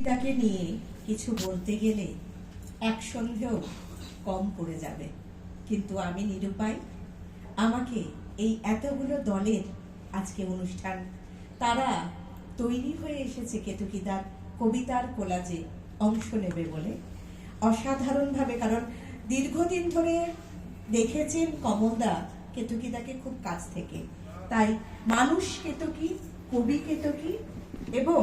পিতাকে নিয়ে কিছু বলতে গেলে এক সন্ধেও কম পড়ে যাবে। কিন্তু আমি নিরুপায়, আমাকে এই এতগুলো দলের আজকে অনুষ্ঠান, তারা তৈরি হয়ে এসেছে কেতুকিদার কবিতার কোলাজে অংশ নেবে বলে অসাধারণভাবে, কারণ দীর্ঘদিন ধরে দেখেছেন কমলদা কেতুকিদাকে খুব কাছ থেকে। তাই মানুষ কেতকি, কবি কেতকি এবং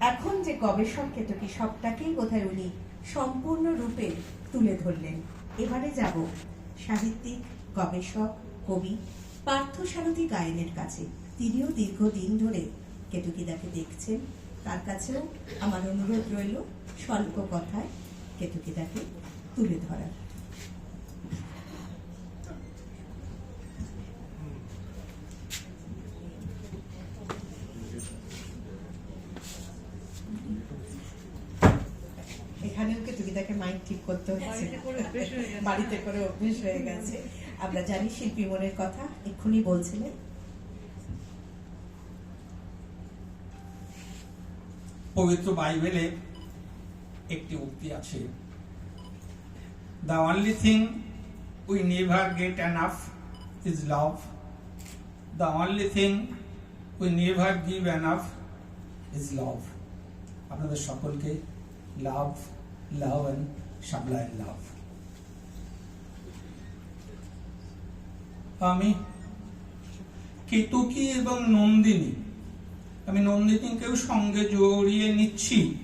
এখন যে গবেষক কেতকী সবটাকেই বোধহয় উনি সম্পূর্ণ রূপে তুলে ধরলেন। এবারে যাব সাহিত্যিক, গবেষক, কবি, পার্থসারথী গায়নের কাছে। তিনিও দীর্ঘদিন ধরে কেতুকিদাকে দেখছেন। তার কাছেও আমার অনুরোধ রইল স্বল্প কথায় কেতুকিদাকে তুলে ধরার। এখানেও কেতুকিদাকে মাইক ঠিক করতে হচ্ছে? বাড়িতে করে অভ্যেস হয়ে গেছে। আমরা জানি শিল্পী মনের কথা এক্ষুনি বলছিলেন পবিত্র বাইবেলে একটি উক্তি আছে। The only thing we never get enough is love the only thing we never give enough is love আপনাদের সকলকে লাভ লাভ অ্যান্ড সাপ্লাই লাভ। আমি কেতকী এবং নন্দিনী। আমি নন্দিনীকেও সঙ্গে জড়িয়ে নিচ্ছি।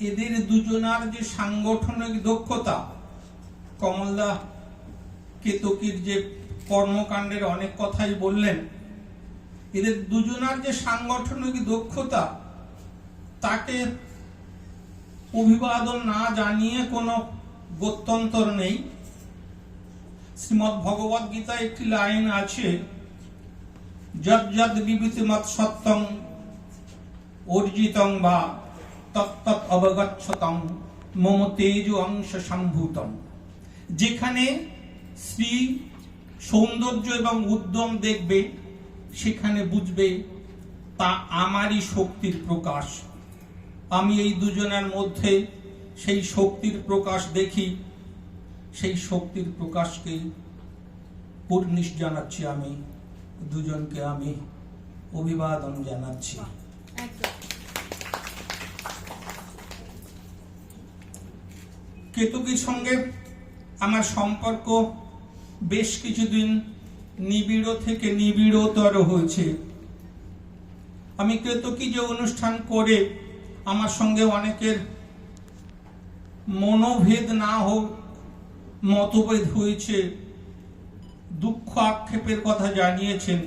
এদের দুজনার যে সাংগঠনিক দক্ষতা, কমলদা কেতকীর যে কর্মকাণ্ডের অনেক কথাই বললেন, এদের দুজনার যে সাংগঠনিক দক্ষতা, তাকে অভিবাদন না জানিয়ে কোনো গত্যন্তর নেই। শ্রীমৎ ভগবদ গীতায় একটি লাইন আছে যদ যদ বিভূতিমত সত্যং অর্জিতং বা তত্তৎ অবগচ্ছতং মম তেজ অংশ সম্ভূতম যেখানে শ্রী সৌন্দর্য এবং উদ্যম দেখবে, সেখানে বুঝবে তা আমারই শক্তির প্রকাশ। আমি এই দুজনের মধ্যে সেই শক্তির প্রকাশ দেখি, সেই শক্তির প্রকাশকে পূর্ণিশ জানাচ্ছি আমি, দুজনকে আমি অভিবাদন জানাচ্ছি। কেতুকির সঙ্গে আমার সম্পর্ক বেশ কিছুদিন নিবিড় থেকে নিবিড়তর হয়েছে। আমি কেতকী যে অনুষ্ঠান করে আমার সঙ্গে অনেকের মনোভেদ না হোক, মতভেদ হয়েছে, দুঃখ আক্ষেপের কথা জানিয়েছেন।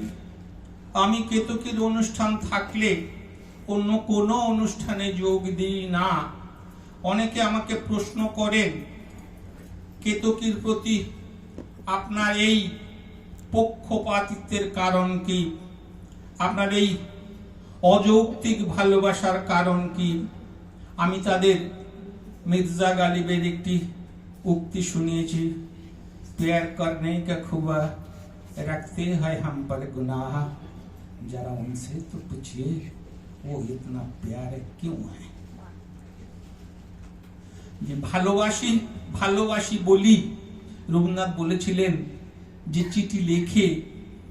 আমি কেতকীর অনুষ্ঠান থাকলে অন্য কোনো অনুষ্ঠানে যোগ দিই না। অনেকে আমাকে প্রশ্ন করেন, কেতকীর প্রতি আপনার এই পক্ষপাতিত্বের কারণ কি? আপনার এই অযৌক্তিক ভালোবাসার কারণ কি? আমি তাদের মির্জা গালিবের একটি উক্তি শুনিয়েছি। প্যার করনে কা খুবা রাখতে হয় হাম পর গুনা যারা উনসে তো পুছিয়ে, ও ইতনা প্যার কেউ হয় যে ভালোবাসি ভালোবাসি বলি রবীন্দ্রনাথ বলেছিলেন যে চিঠি লেখে,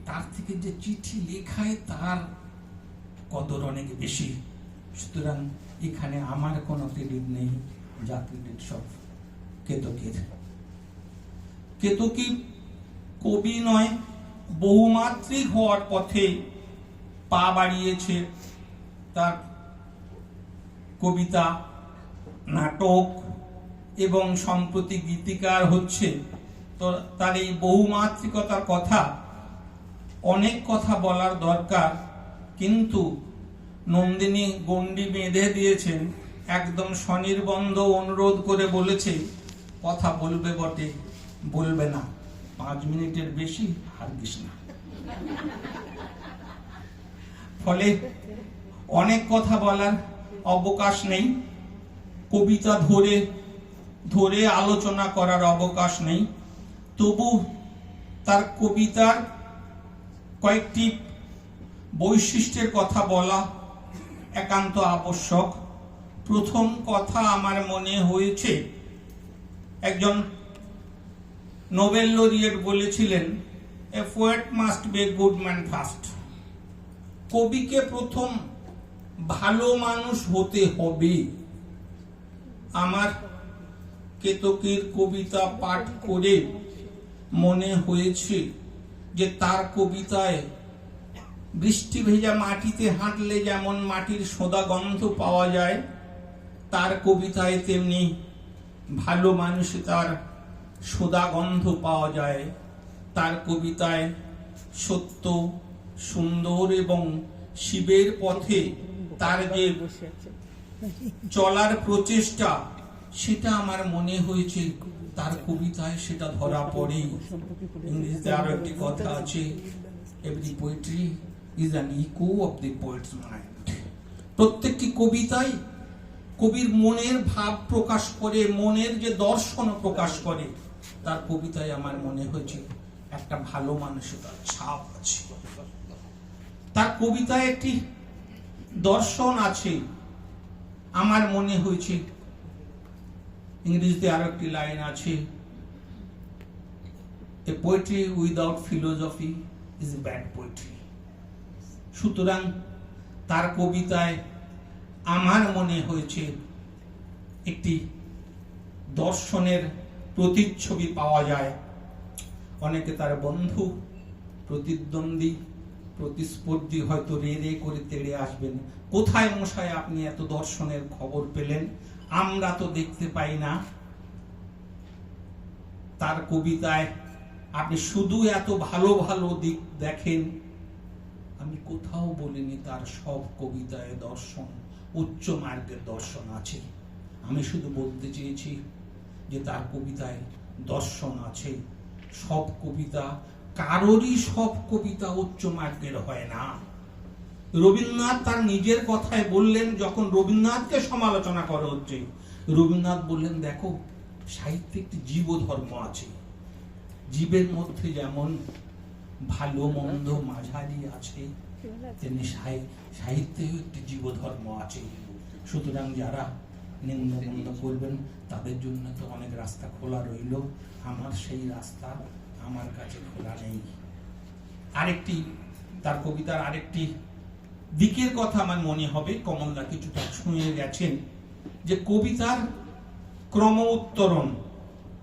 তার থেকে যে চিঠি লেখায় তার কদর অনেক বেশি। সুতরাং এখানে আমার কোনো ক্রেডিট নেই যা ক্রেডিট সব কেতকের। কেতকী কবি নয়, বহুমাত্রিক হওয়ার পথে পা বাড়িয়েছে তার কবিতা, নাটক এবং সম্প্রতি গীতিকার হচ্ছে। তো তার এই বহুমাত্রিকতার কথা, অনেক কথা বলার দরকার। কিন্তু নন্দিনী গণ্ডি বেঁধে দিয়েছেন। একদম স্বনির্বন্ধ অনুরোধ করে বলেছে, কথা বলবে বটে, বলবে না। পাঁচ মিনিটের বেশি হারগিস না। ফলে অনেক কথা বলার অবকাশ নেই। কবিতা ধরে ধরে আলোচনা করার অবকাশ নেই। তবু তার কবিতার কয়েকটি বৈশিষ্ট্যের কথা বলা একান্ত আবশ্যক। প্রথম কথা আমার মনে হয়েছে, একজন নোবেল লরিয়েট বলেছিলেন a poet must be good man first কবিকে প্রথম ভালো মানুষ হতে হবে। আমার কেতকীর কবিতা পাঠ করে মনে হয়েছে যে তার কবিতায় বৃষ্টি ভেজা মাটিতে হাঁটলে যেমন মাটির সোদা গন্ধ পাওয়া যায়, তার কবিতায় তেমনি ভালো মানুষে তার সোদা গন্ধ পাওয়া যায়। তার কবিতায় সত্য, সুন্দর এবং শিবের পথে তার যে চলার প্রচেষ্টা, সেটা আমার মনে হয়েছে, তার কবিতায় সেটা ধরা পড়ে। ইংরেজিতে আরও একটি কথা আছে every poetry is an echo of the poet's mind প্রত্যেকটি কবিতাই কবির মনের ভাব প্রকাশ করে, মনের যে দর্শন প্রকাশ করে, তার কবিতায় আমার মনে হয়েছে একটা ভালো মানসিকতার ছাপ আছে। তার কবিতায় একটি দর্শন আছে। আমার মনে হয়েছে, ইংরেজিতে আরও একটি লাইন আছে a poetry without philosophy is bad poetry সুতরাং তার কবিতায় আমার মনে হয়েছে একটি দর্শনের প্রতিচ্ছবি পাওয়া যায়। অনেকে তার বন্ধু, প্রতিদ্বন্দ্বী, প্রতিস্পর্ধী হয়তো রে রে করে তেড়ে আসবেন। কোথায় মশায় আপনি এত দর্শনের খবর পেলেন? আমরা তো দেখতে পাই না। তার কবিতায় আপনি শুধু এত ভালো ভালো দিক দেখেন আমি কোথাও বলিনি তার সব কবিতায় দর্শন, উচ্চ মার্গের দর্শন আছে। আমি শুধু বলতে চেয়েছি যে তার কবিতায় দর্শন আছে। সব কবিতা, কারোরই সব কবিতা উচ্চ মার্গের হয় না। রবীন্দ্রনাথ তার নিজের কথায় বললেন, যখন রবীন্দ্রনাথকে সমালোচনা করা হচ্ছে, রবীন্দ্রনাথ বললেন, দেখো, সাহিত্যে একটি জীবধর্ম আছে। জীবের মধ্যে যেমন ভালো, মন্দ, মাঝারি আছে। তেমনি সাহি- সাহিত্যেও একটি জীবধর্ম আছে। সুতরাং যারা নিন্দা মন্দ করবেন, তাদের জন্য তো অনেক রাস্তা খোলা রইল। আমার সেই রাস্তা আমার কাছে খোলা নেই। আরেকটি, তার কবিতার আরেকটি দিকের কথা আমার মনে হবে। কমলদা কিছুটা ছুঁয়ে গেছেন। যে কবিতার ক্রম উত্তরণ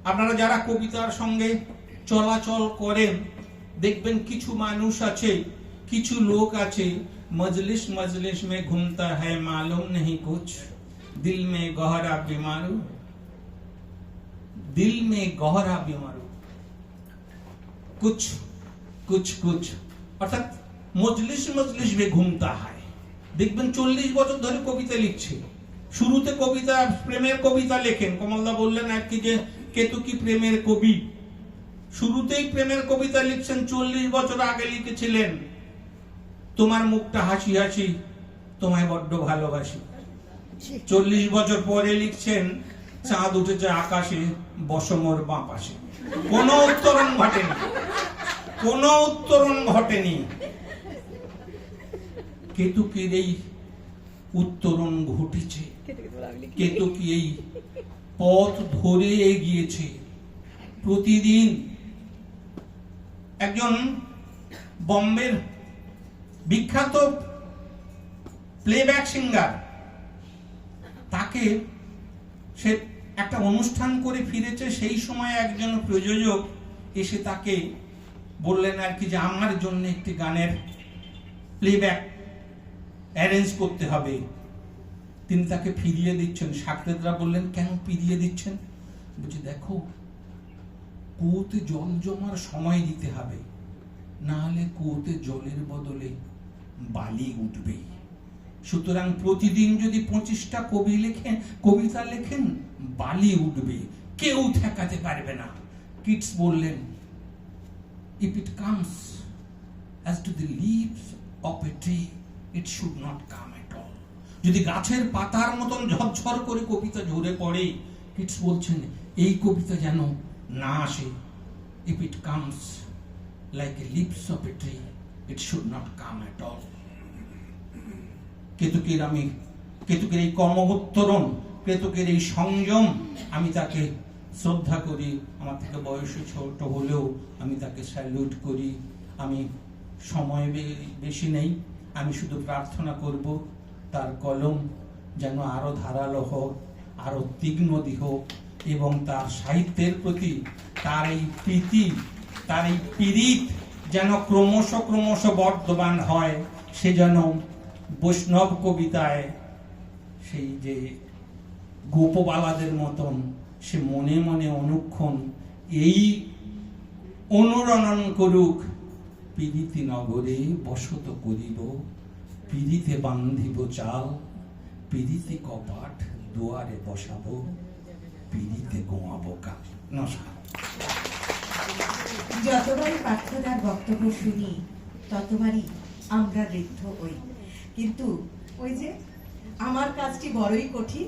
আপনারা যারা কবিতার সঙ্গে চলাচল করেন দেখবেন কিছু মানুষ আছে, কিছু লোক আছে, মজলিস মজলিস মে ঘুমতা হ্যাঁ মালুম নেই কুচ দিল মে গহরা বিমারু। দিল মে গহরা বিমারু। কুছ কুছ কুছ। অর্থাৎ মজলিস মজলিস মে ঘুমতা হয় দেখবেন চল্লিশ বছর ধরে কবিতা লিখছে। শুরুতে কবিতা প্রেমের কবিতা লেখেন। কমলদা বললেন আর কি যে, কেতু কি প্রেমের কবি? শুরুতেই প্রেমের কবিতা লিখছেন চল্লিশ বছর আগে লিখেছিলেন। তোমার মুখটা হাসি হাসি, তোমায় বড্ড ভালোবাসি। চল্লিশ বছর পরে লিখছেন, চাঁদ উঠেছে আকাশে, বসমর বাঁ পাশে। কোনো উত্তরণ ঘটেনি। কোনো উত্তরণ ঘটেনি। কেতুকের এই উত্তরণ ঘটেছে। কেতুকি এই পথ ধরে এগিয়েছে। প্রতিদিন একজন বম্বের বিখ্যাত প্লেব্যাক সিঙ্গার তাকে সে একটা অনুষ্ঠান করে ফিরেছে, সেই সময় একজন প্রযোজক এসে তাকে বললেন আর কি যে আমার জন্য একটি গানের প্লেব্যাক অ্যারেঞ্জ করতে হবে। তিনি তাকে ফিরিয়ে দিচ্ছেন। সাকরেদরা বললেন, কেন ফিরিয়ে দিচ্ছেন? বলছি, দেখো কুয়োতে জল জমার সময় দিতে হবে। না হলে কুয়োতে জলের বদলে বালি উঠবে। সুতরাং প্রতিদিন যদি পঁচিশটা কবি লেখেন কবিতা লেখেন বালি উঠবে। কেউ ঠেকাতে পারবে না। কিটস বললেন if it comes as to the leaves of a tree, it should not come at all. যদি গাছের পাতার মতন ঝরঝর করে কবিতা ঝরে পড়ে কিটস বলছেন এই কবিতা যেন না আসে if it comes like a leaves of a tree it should not come at all কেতুকির আমি, কেতুকের এই কর্মোত্তরণ, কেতুকের এই সংযম, আমি তাকে শ্রদ্ধা করি, আমার থেকে বয়সে ছোট হলেও আমি তাকে স্যালুট করি, আমি সময় বেশি নেই, আমি শুধু প্রার্থনা করব, তার কলম যেন আরও ধারালো হোক, আরও তীক্ষ্ণদি হোক এবং তার সাহিত্যের প্রতি তার এই প্রীতি, তার এই পীড়িত যেন ক্রমশ ক্রমশ বর্ধমান হয়, সে যেন বৈষ্ণব কবিতায় সেই যে গোপবালাদের মতন সে মনে মনে অনুক্ষণ এই অনুরণন করুক, পীড়িতি নগরে বসত করিব, পীড়িতে বান্ধিব চাল, পীড়িতে কপাট দুয়ারে বসাবো। পীড়িতে গোয়াবো কাল নমস্কার। যতবারই প্রার্থনার বক্তব্য শুনি, ততবারই আমরা ঋদ্ধ হই। কিন্তু ওই যে, আমার কাজটি বড়ই কঠিন